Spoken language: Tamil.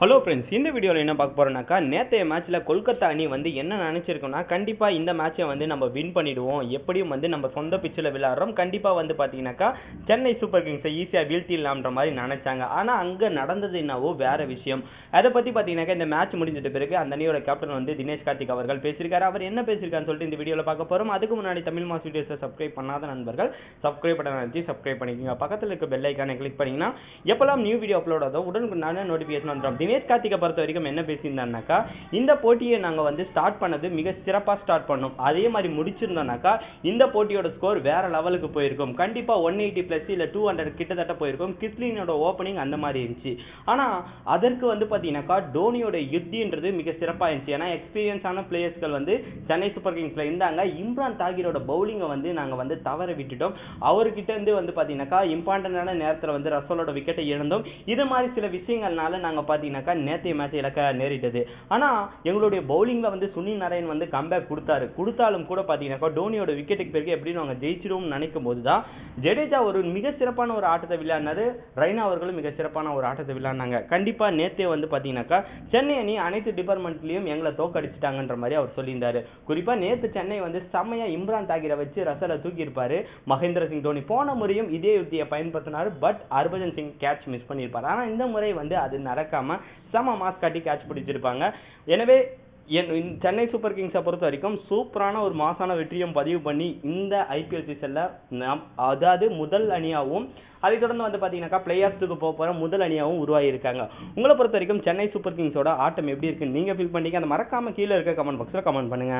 ஹலோ ஃப்ரெண்ட்ஸ் இந்த வீடியோவில் என்ன பார்க்க போகிறோம்னாக்கா நேற்றைய மேட்ச்சில் கொல்கத்தா அணி வந்து என்ன நினச்சிருக்கோம்னா கண்டிப்பாக இந்த மேட்சை வந்து நம்ம வின் பண்ணிவிடுவோம் எப்படியும் வந்து நம்ம சொந்த பிச்சில் விளாட்றோம் கண்டிப்பாக வந்து பார்த்தீங்கன்னாக்கா சென்னை சூப்பர் கிங்ஸை ஈஸியாக வீழ்த்திடலாம்ன்ற மாதிரி நினச்சாங்க. ஆனால் அங்கே நடந்தது என்னவோ வேறு விஷயம். அதை பற்றி பார்த்தீங்கன்னாக்கா இந்த மேட்ச் முடிஞ்சிட்ட பிறகு அந்த அணியோட கேப்டன் வந்து தினேஷ் கார்த்திக் அவர்கள் பேசியிருக்காரு. அவர் என்ன பேசியிருக்காருன்னு சொல்லிட்டு இந்த வீடியோவில் பார்க்க போகிறோம் அதுக்கு முன்னாடி தமிழ் மாஸ் வீடியோஸை சப்ஸ்கிரைப் பண்ணாத நண்பர்கள் சப்ஸ்கிரைப் பண்ண நினச்சி சப்ஸ்கிரைப் பண்ணிக்கோங்க. பக்கத்தில் இருக்க பெல் ஐக்கானை கிளிக் பண்ணிங்கன்னா எப்போல்லாம் நியூ வீடியோ அப்லோட் ஆகும் உடனுக்குடான நோட்டிஃபிகேஷன் வந்துடும் தினேஷ் கார்த்திகை பொறுத்த வரைக்கும் என்ன பேசியிருந்தாருனாக்கா இந்த போட்டியை நாங்கள் வந்து ஸ்டார்ட் பண்ணது மிக சிறப்பாக ஸ்டார்ட் பண்ணோம். அதே மாதிரி முடிச்சிருந்தோம்னாக்கா இந்த போட்டியோட ஸ்கோர் வேற லெவலுக்கு போயிருக்கும். கண்டிப்பாக ஒன் எயிட்டி ப்ளஸ் இல்லை டூ ஹண்ட்ரட் கிட்டத்தட்ட போயிருக்கும். கிஸ்லினோட ஓப்பனிங் அந்த மாதிரி இருந்துச்சு. ஆனால் அதற்கு வந்து பார்த்தீங்கன்னாக்கா டோனியோட யுத்தின்றது மிக சிறப்பாக இருந்துச்சு. ஏன்னா எக்ஸ்பீரியன்ஸான பிளேயர்ஸ்கள் வந்து சென்னை சூப்பர் கிங்ஸில் இருந்தாங்க. இம்ரான் தாகிரோட பவுலிங்கை வந்து நாங்கள் வந்து தவற விட்டுட்டோம். அவர்கிட்ட இருந்து வந்து பார்த்தீங்கன்னாக்கா இம்பார்ட்டண்டான நேரத்தில் வந்து ரசோலோட விக்கெட்டை இழந்தோம். இது மாதிரி சில விஷயங்கள்னால நாங்கள் பார்த்தீங்கன்னா பார்த்தீங்கன்னாக்கா நேற்றைய மேட்ச் இழக்க நேரிட்டது. ஆனால் எங்களுடைய பவுலிங்கில் வந்து சுனில் நாராயண் வந்து கம்பேக் கொடுத்தாரு. கொடுத்தாலும் கூட பார்த்தீங்கன்னாக்கா டோனியோட விக்கெட்டுக்கு பிறகு எப்படி நாங்கள் ஜெயிச்சிருவோம்னு நினைக்கும் போது தான் ஜடேஜா ஒரு மிக சிறப்பான ஒரு ஆட்டத்தை விளையாடினாரு. ரெய்னா அவர்களும் மிக சிறப்பான ஒரு ஆட்டத்தை விளையாடினாங்க. கண்டிப்பாக நேற்றே வந்து பார்த்தீங்கன்னாக்கா சென்னை அணி அனைத்து டிபார்ட்மெண்ட்லையும் எங்களை தோக்கடிச்சிட்டாங்கன்ற மாதிரி அவர் சொல்லியிருந்தாரு. குறிப்பாக நேற்று சென்னை வந்து செம்மையா இம்ரான் தாகிரை வச்சு ரசலை தூக்கியிருப்பாரு. மகேந்திர சிங் தோனி போன முறையும் இதே யுக்தியை பயன்படுத்தினார். But Harbhajan Singh catch miss பண்ணியிருப்பார். ஆனால் இந்த முறை வந்து அது நடக்காமல் செம மாஸ் காட்டி கேட்ச் பிடிச்சிருப்பாங்க. எனவே என் சென்னை சூப்பர் கிங்ஸை பொறுத்த வரைக்கும் சூப்பரான ஒரு மாசான வெற்றியும் பதிவு பண்ணி இந்த ஐபிஎல் சீசனில் நாம் அதாவது முதல் அணியாகவும் அதை தொடர்ந்து வந்து பார்த்தீங்கன்னாக்கா பிளேயர்ஸுக்கு போக போகிற முதல் அணியாகவும் உருவாகியிருக்காங்க. உங்களை பொறுத்த வரைக்கும் சென்னை சூப்பர் கிங்ஸோட ஆட்டம் எப்படி இருக்குன்னு நீங்கள் ஃபீல் பண்ணீங்க அந்த மறக்காமல் கீழே இருக்க கமெண்ட் பாக்ஸில் கமெண்ட் பண்ணுங்க.